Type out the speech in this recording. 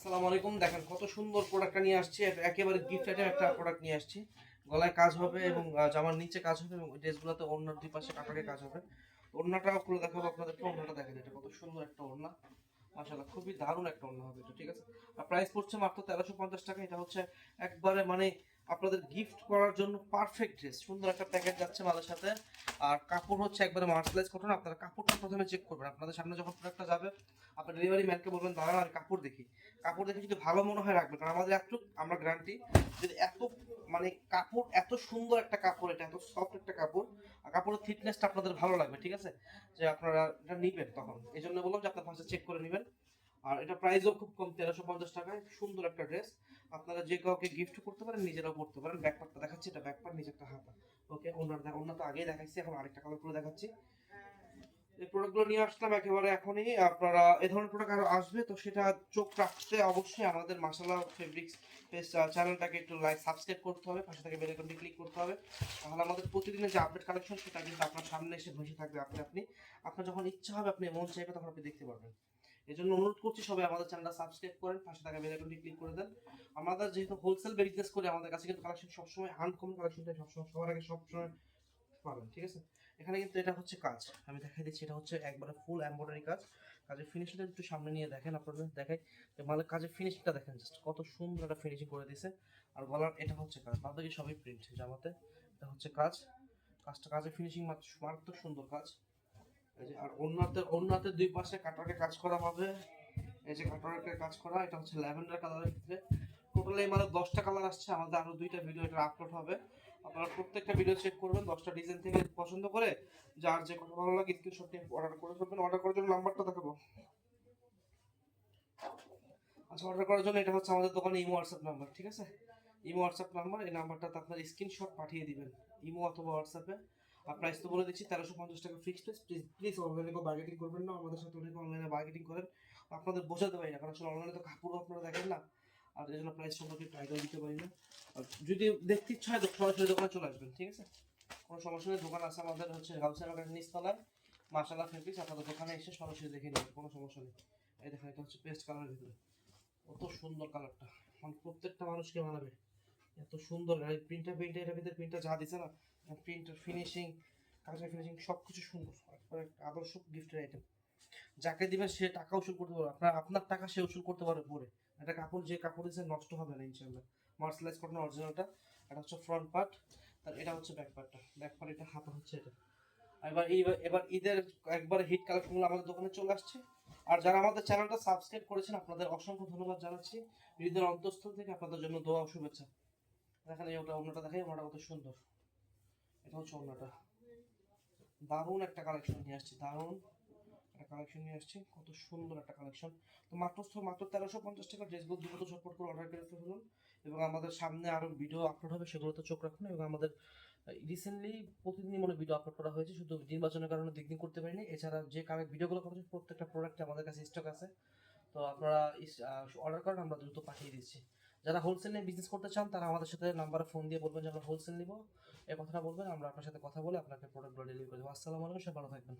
আসসালামু আলাইকুম। দেখেন কত সুন্দর প্রোডাক্টটা নিয়ে আসছি। একেবারে গিফট আইটেম একটা প্রোডাক্ট নিয়ে আসছি। গলায় কাজ হবে এবং জামার নিচে কাজ হবে এবং ড্রেসগুলোতে ওড়নার দুই পাশে কাটারে কাজ হবে। ওড়নাটাও খুলে দেখাবো আপনাদেরকে। ওড়নাটা দেখেন, এটা কত সুন্দর একটা ওড়না। মাশাআল্লাহ, খুবই দারুণ একটা ওড়না হবে এটা, ঠিক আছে? আর প্রাইস পড়ছে মাত্র তেরোশো পঞ্চাশ টাকা। এটা হচ্ছে একবারে মানে আপনাদের গিফট করার জন্য পারফেক্ট ড্রেস সুন্দর একটা প্যাকেট যাচ্ছে মালের সাথে। আর কাপড় হচ্ছে একবারে মার্সেলাইজ কটন আপনারা কাপড়টা প্রথমে চেক করবেন। আপনাদের সামনে যখন প্রোডাক্টটা যাবে আপনার ডেলিভারি ম্যানকে বলবেন, দাঁড়ান, আমি কাপড় দেখি। কাপড় দেখে যদি ভালো মনে হয় রাখবেন, কারণ আমাদের এত আমরা গ্যারান্টি যদি এত মানে কাপড়, এত সুন্দর একটা কাপড়, এটা এত সফট একটা কাপড়, আর কাপড়ের থিকনেসটা আপনাদের ভালো লাগবে, ঠিক আছে? যে আপনারা এটা নিবেন তখন। এই জন্য বললাম যে আপনার ফার্স্টে চেক করে নেবেন। আর এটা প্রাইসও খুব কম, তেরোশো পঞ্চাশ টাকায়, সুন্দর একটা ড্রেস আপনারা যে কাউকে গিফট করতে পারেন, নিজেরাও পড়তে পারেন। ব্যাকপারটা দেখাচ্ছি, এটা ব্যাকপার নিচে একটা হাতা। ওকে ওনার ওনার তো আগেই দেখাচ্ছি এখন আরেকটা কালার করে দেখাচ্ছি। এই প্রোডাক্টগুলো নিয়ে আসলাম একেবারে এখনই। আপনারা এ ধরনের প্রোডাক্ট আরও আসবে, তো সেটা চোখ রাখতে অবশ্যই আমাদের মাসালা ফেব্রিক্স চ্যানেলটাকে একটু লাইক সাবস্ক্রাইব করতে হবে, পাশে থেকে বেল আইকনটি ক্লিক করতে হবে। তাহলে আমাদের প্রতিদিনের যে আপডেট কালেকশন সেটা কিন্তু আপনার সামনে এসে ভেসে থাকবে। আপনি আপনি, আপনার যখন ইচ্ছা হবে, আপনি মন চাইবে তখন আপনি দেখতে পারবেন। এই জন্য অনুরোধ করছি সবাই আমাদের চ্যানেলটা সাবস্ক্রাইব করেন, পাশে থাকা বেল আইকনটি ক্লিক করে দেন। আমাদের যেহেতু হোলসেল বিজনেস করে, আমাদের কাছে কিন্তু কালেকশন সবসময় আনকমন কালেকশনটা সবসময়, সবার আগে সবসময় পাবেন ঠিক আছে? এখানে কিন্তু এটা হচ্ছে কাজ। আমি দেখাই দিচ্ছি, এটা হচ্ছে একবারে ফুল এমব্রয়ডারি কাজ। কাজের ফিনিশিংটা একটু সামনে নিয়ে দেখেন আপনাদের, দেখাই। মালের কাজের ফিনিশিংটা দেখেন জাস্ট কত সুন্দর একটা ফিনিশিং করে দিয়েছে। আর গলার এটা হচ্ছে কাজ বাদ বাকি সবই প্রিন্ট জামাতে। এটা হচ্ছে কাজ। কাজটা, কাজের ফিনিশিং মারাত্মক সুন্দর কাজ। এই যে, আর অন্যতে অন্যতে দুই পাশে কাটারকে কাজ করা হবে। এই যে কাটারকে কাজ করা, এটা হচ্ছে ল্যাভেন্ডার কালারের ভিতরে। টোটাল মানে দশটা কালার আসছে, আমাদের আরও দুইটা ভিডিও এটা আপলোড হবে। আপনারা প্রত্যেকটা ভিডিও চেক করবেন, দশটা ডিজাইন থেকে পছন্দ করে, যার যে কোনো ভালো লাগে স্ক্রিনশট নিয়ে অর্ডার করে ফেলবেন। অর্ডার করার জন্য নাম্বারটা দেখাবো। আচ্ছা অর্ডার করার জন্য এটা হচ্ছে আমাদের দোকানে ইমো হোয়াটসঅ্যাপ নাম্বার ঠিক আছে? ইমো হোয়াটসঅ্যাপ নাম্বার এই নাম্বারটাতে আপনার স্ক্রিনশট পাঠিয়ে দিবেন। ইমো অথবা হোয়াটসঅ্যাপে আর প্রাইস তো বলে দিচ্ছি, তেরোশো পঞ্চাশ টাকা ফিক্সড প্রাইস প্লিজ প্লিজ অনলাইনে কেউ বার্গেটিং করবেন না, আমাদের সাথে অনেকে অনলাইনে বার্গেটিং করেন। আপনাদের বোঝাতে পারি না, কারণ অনলাইনে তো কাপড় আপনারা দেখেন না। আর এই জন্য প্রাইস সম্পর্কে আইডিয়া দিতে পারি না। আর যদি দেখতে ইচ্ছা হয় সরাসরি দোকানে চলে আসবেন, ঠিক আছে? কোনো সমস্যা নেই, দোকান আছে আমাদের হচ্ছে গাউসের বাগান নিচতলায়। মাসালা ফেব্রিক্স আপনাদের দোকানে এসে সরাসরি দেখে নেবেন, কোনো সমস্যা নেই। এই দেখেন, এটা হচ্ছে পেস্ট কালারের ভিতরে। কত সুন্দর কালারটা মানে প্রত্যেকটা মানুষকে মানাবে। এত সুন্দর আর প্রিন্টার প্রিন্টার এটার ভিতরে প্রিন্টার যা দিছে না প্রিন্টার ফিনিশিং কাজের ফিনিশিং সব কিছু সুন্দর একটা আদর্শ গিফটের আইটেম যাকে দিবেন সে টাকা উসুল করতে পারবে। আপনার আপনার টাকা সে উসুল করতে পারবে পরে। একটা কাপড়, যে কাপড় দিচ্ছে নষ্ট হবে না ইনশাল্লাহ মার্সেলাইজ কটন অরিজিনালটা। এটা হচ্ছে ফ্রন্ট পার্ট আর এটা হচ্ছে ব্যাক পার্টটা ব্যাক পার্ট এটা হাতা হচ্ছে এটা। এবার এই, এবার ঈদের একবার হিট কালেকশনগুলো আমাদের দোকানে চলে আসছে। আর যারা আমাদের চ্যানেলটা সাবস্ক্রাইব করেছেন, আপনাদের অসংখ্য ধন্যবাদ জানাচ্ছি। ঈদের অন্তঃস্থল থেকে আপনাদের জন্য দোয়া শুভেচ্ছা। দেখেন এই ওটা অন্যটা দেখাই, ওনাটা কত সুন্দর। এটা হচ্ছে অন্যটা। দারুণ একটা কালেকশন নিয়ে আসছি, দারুণ। কালেকশন নিয়ে আসছে। কত সুন্দর একটা কালেকশন তো মাত্র মাত্র তেরোশো পঞ্চাশ টাকা ড্রেসগুলো দ্রুত চটপট করে অর্ডার করে ফেলুন এবং আমাদের সামনে আরও ভিডিও আপলোড হবে, সেগুলোতে চোখ রাখুন। এবং আমাদের রিসেন্টলি প্রতিদিনই মনে ভিডিও আপলোড করা হয়েছে। শুধু নির্বাচনের কারণে দিক করতে পারিনি। এছাড়া যে কারণে ভিডিওগুলো করেছে, প্রত্যেকটা প্রোডাক্ট আমাদের কাছে স্টক আছে। তো আপনারা অর্ডার করেন, আমরা দ্রুত পাঠিয়ে দিচ্ছি। যারা হোলসেল নিয়ে বিজনেস করতে চান, তারা আমাদের সাথে নাম্বারে ফোন দিয়ে বলবেন যে আমরা হোলসেল নিব। এ কথাটা বলবেন, আমরা আপনার সাথে কথা বলে আপনাকে প্রোডাক্টগুলো ডেলিভারি করে দেবো। আসসালামু আলাইকুম সব ভালো থাকবেন।